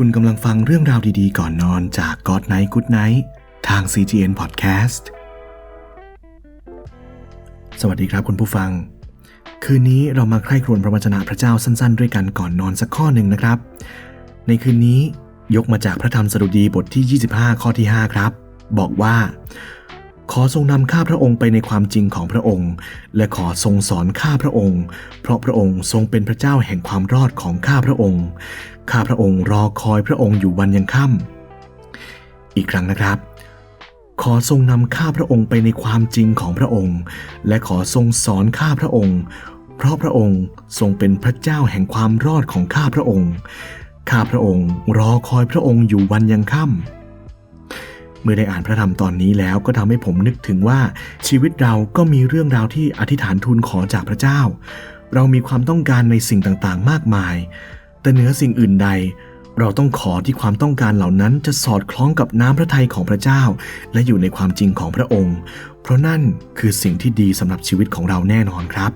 คุณกำลังฟังเรื่องราวดีๆ ก่อนนอนจาก God Night Good Night ทาง CGN Podcast สวัสดีครับคุณผู้ฟัง คืนนี้เรามาใคร่ครวญพระวจนะพระเจ้าสั้นๆ ด้วยกันก่อนนอนสักข้อหนึ่งนะครับ ในคืนนี้ยกมาจากพระธรรมสดุดีบทที่ 25 ข้อที่ 5 ครับ บอกว่า ขอทรงนำข้าพระองค์ไปในความจริงของพระองค์ และขอทรงสอนข้าพระองค์ เพราะพระองค์ทรงเป็นพระเจ้าแห่งความรอดของข้าพระองค์ ข้าพระองค์รอคอยพระองค์อยู่วันยังค่ำอีกครั้งนะครับ ขอทรงนำข้าพระองค์ไปในความจริงของพระองค์ และขอทรงสอนข้าพระองค์ เพราะพระองค์ทรงเป็นพระเจ้าแห่งความรอดของข้าพระองค์ ข้าพระองค์รอคอยพระองค์อยู่วันยังค่ำ เมื่อได้อ่านพระธรรมตอนนี้แล้วก็ทำให้ผมนึกถึงว่าชีวิตเราก็มีเรื่องราวที่อธิษฐานทูลขอจากพระเจ้า เรามีความต้องการในสิ่งต่างๆ มากมาย แต่เหนือสิ่งอื่นใด เราต้องขอที่ความต้องการเหล่านั้นจะสอดคล้องกับน้ำพระทัยของพระเจ้า และอยู่ในความจริงของพระองค์ เพราะนั่นคือสิ่งที่ดีสำหรับชีวิตของเราแน่นอนครับ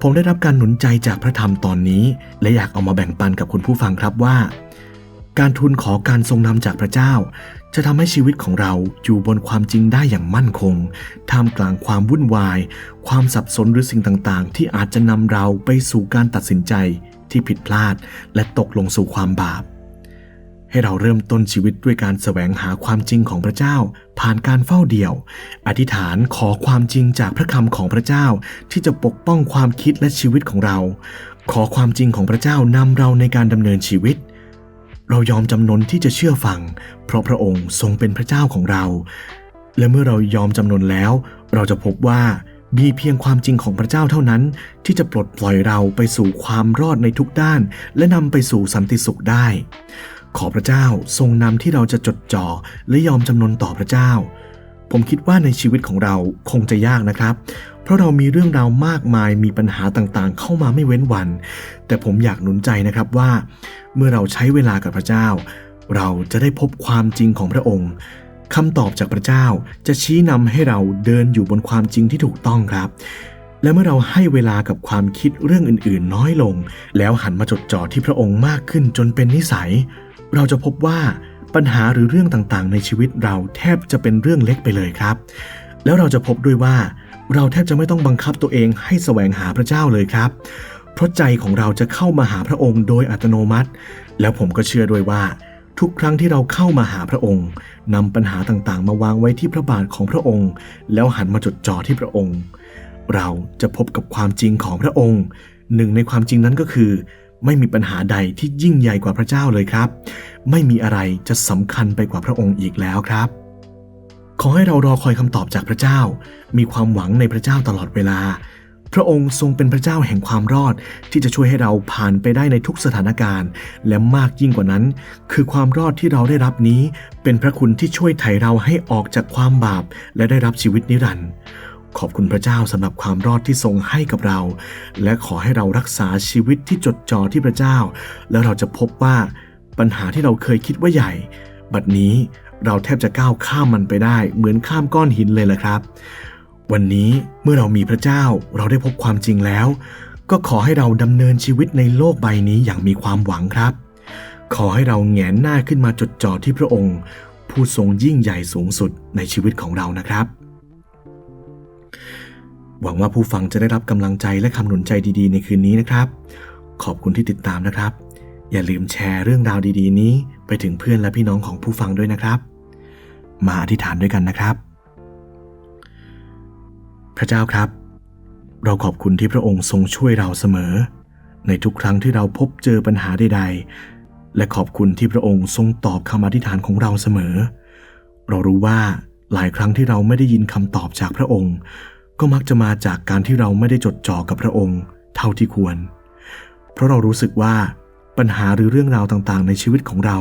ผมได้รับการหนุนใจจากพระธรรมตอนนี้ และอยากเอามาแบ่งปันกับคุณผู้ฟังครับว่า การทูลขอการทรงนำจากพระเจ้า จะทำให้ชีวิตของเราอยู่บนความจริงได้อย่างมั่นคง ท่ามกลางความวุ่นวาย ความสับสนหรือสิ่งต่างๆ ที่อาจจะนำเราไปสู่การตัดสินใจที่ผิดพลาด และตกลงสู่ความบาป ให้เราเริ่มต้นชีวิตด้วยการแสวงหาความจริงของพระเจ้า ผ่านการเฝ้าเดี่ยว อธิษฐานขอความจริงจากพระคำของพระเจ้า ที่จะปกป้องความคิดและชีวิตของเรา ขอความจริงของพระเจ้านำเราในการดำเนินชีวิต เรายอมจำนนที่จะเชื่อฟัง เพราะพระองค์ทรงเป็นพระเจ้าของเรา และเมื่อเรายอมจำนนแล้ว เราจะพบว่ามีเพียงความจริงของพระเจ้าเท่านั้น ที่จะปลดปล่อยเราไปสู่ความรอดในทุกด้าน และนำไปสู่สันติสุขได้ ขอพระเจ้าทรงนำที่เราจะจดจ่อและยอมจำนนต่อพระเจ้า ผมคิดว่าในชีวิตของเราคงจะยากนะครับเพราะเรามีเรื่องราวมากมายมีปัญหาต่างๆ เข้ามาไม่เว้นวัน แต่ผมอยากหนุนใจนะครับว่า เมื่อเราใช้เวลากับพระเจ้า เราจะได้พบความจริงของพระองค์คำตอบจากพระเจ้าจะชี้นำให้เราเดินอยู่บนความจริงที่ถูกต้องครับ และเมื่อเราให้เวลากับความคิดเรื่องอื่นๆ น้อยลง แล้วหันมาจดจ่อที่พระองค์มากขึ้นจนเป็นนิสัย เราจะพบว่าปัญหาหรือเรื่องต่างๆ ในชีวิตเราแทบจะเป็นเรื่องเล็กไปเลยครับ แล้วเราจะพบด้วยว่า เราแทบจะไม่ต้องบังคับตัวเองให้แสวงหาพระเจ้าเลยครับ เพราะใจของเราจะเข้ามาหาพระองค์โดยอัตโนมัติ แล้วผมก็เชื่อด้วยว่า ทุกครั้งที่เราเข้ามาหาพระองค์นำปัญหาต่างๆ มาวางไว้ที่พระบาทของพระองค์ แล้วหันมาจดจ่อที่พระองค์ เราจะพบกับความจริงของพระองค์หนึ่งในความจริงนั้นก็คือ ไม่มีปัญหาใดที่ยิ่งใหญ่กว่าพระเจ้าเลยครับ ไม่มีอะไรจะสำคัญไปกว่าพระองค์อีกแล้วครับ ขอให้เรารอคอยคำตอบจากพระเจ้า มีความหวังในพระเจ้าตลอดเวลา พระองค์ทรงเป็นพระเจ้าแห่งความรอด ที่จะช่วยให้เราผ่านไปได้ในทุกสถานการณ์ และมากยิ่งกว่านั้น คือความรอดที่เราได้รับนี้ เป็นพระคุณที่ช่วยไถ่เราให้ออกจากความบาป และได้รับชีวิตนิรันดร์ขอบคุณพระเจ้าสำหรับความรอดที่ทรงให้กับเรา และขอให้เรารักษาชีวิตที่จดจ่อที่พระเจ้า แล้วเราจะพบว่าปัญหาที่เราเคยคิดว่าใหญ่ บัดนี้ เราแทบจะก้าวข้ามมันไปได้ เหมือนข้ามก้อนหินเลยแหละครับ วันนี้เมื่อเรามีพระเจ้าเราได้พบความจริงแล้ว ก็ขอให้เราดำเนินชีวิตในโลกใบนี้อย่างมีความหวังครับ ขอให้เราแงนหน้าขึ้นมาจดจ่อที่พระองค์ ผู้ทรงยิ่งใหญ่สูงสุดในชีวิตของเรานะครับ หวังว่าผู้ฟังจะได้รับกำลังใจและคำหนุนใจดีๆ ในคืนนี้นะครับ ขอบคุณที่ติดตามนะครับอย่าลืมแชร์เรื่องราวดีๆ นี้ไปถึงเพื่อนและพี่น้องของผู้ฟังด้วยนะครับ มาอธิษฐานด้วยกันนะครับ พระเจ้าครับ เราขอบคุณที่พระองค์ทรงช่วยเราเสมอ ในทุกครั้งที่เราพบเจอปัญหาใดๆ และขอบคุณที่พระองค์ทรงตอบคำอธิษฐานของเราเสมอ เรารู้ว่าหลายครั้งที่เราไม่ได้ยินคำตอบจากพระองค์ ก็มักจะมาจากการที่เราไม่ได้จดจ่อกับพระองค์ เท่าที่ควร เพราะเรารู้สึกว่าปัญหาหรือเรื่องราวต่างๆ ในชีวิตของเรา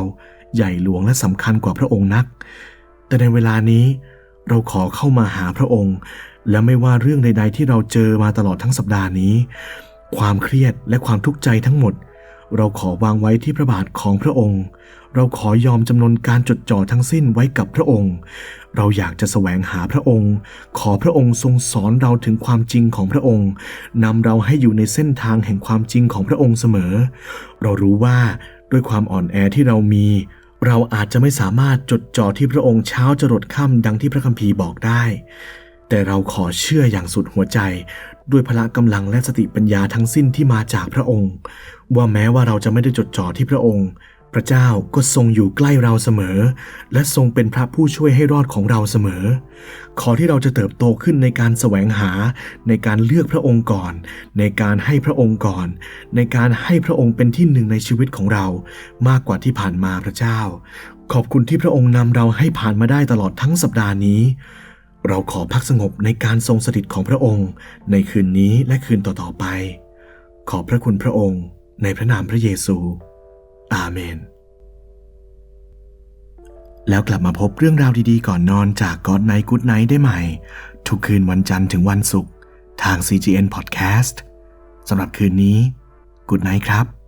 ใหญ่หลวงและสำคัญกว่าพระองค์นัก แต่ในเวลานี้เราขอเข้ามาหาพระองค์ และไม่ว่าเรื่องใด ๆ ที่เราเจอมาตลอดทั้งสัปดาห์นี้ ความเครียดและความทุกข์ใจทั้งหมด เราขอวางไว้ที่พระบาทของพระองค์ เราขอยอมจำนนการจดจ่อทั้งสิ้นไว้กับพระองค์ เราอยากจะแสวงหาพระองค์ ขอพระองค์ทรงสอนเราถึงความจริงของพระองค์นำเราให้อยู่ในเส้นทางแห่งความจริงของพระองค์เสมอ เรารู้ว่าด้วยความอ่อนแอที่เรามี เราอาจจะไม่สามารถจดจ่อที่พระองค์เช้าจรดค่ำดังที่พระคัมภีร์บอกได้ แต่เราขอเชื่ออย่างสุดหัวใจ ด้วยพละกำลังและสติปัญญาทั้งสิ้นที่มาจากพระองค์ ว่าแม้ว่าเราจะไม่ได้จดจ่อที่พระองค์ พระเจ้าก็ทรงอยู่ใกล้เราเสมอ และทรงเป็นพระผู้ช่วยให้รอดของเราเสมอ ขอที่เราจะเติบโตขึ้นในการแสวงหา ในการเลือกพระองค์ก่อน ในการให้พระองค์ก่อน ในการให้พระองค์เป็นที่หนึ่งในชีวิตของเรา มากกว่าที่ผ่านมาพระเจ้า ขอบคุณที่พระองค์นำเราให้ผ่านมาได้ตลอดทั้งสัปดาห์นี้ เราขอพักสงบในการทรงสถิตของพระองค์ ในคืนนี้และคืนต่อๆไป ขอบพระคุณพระองค์ ในพระนามพระเยซู อาเมน แล้วกลับมาพบเรื่องราวดีๆ ก่อนนอนจากกอดไนกูดไนได้ใหม่ ทุกคืนวันจันทร์ถึงวันศุกร์ทาง CGN Podcast สำหรับคืนนี้ Good Night ครับ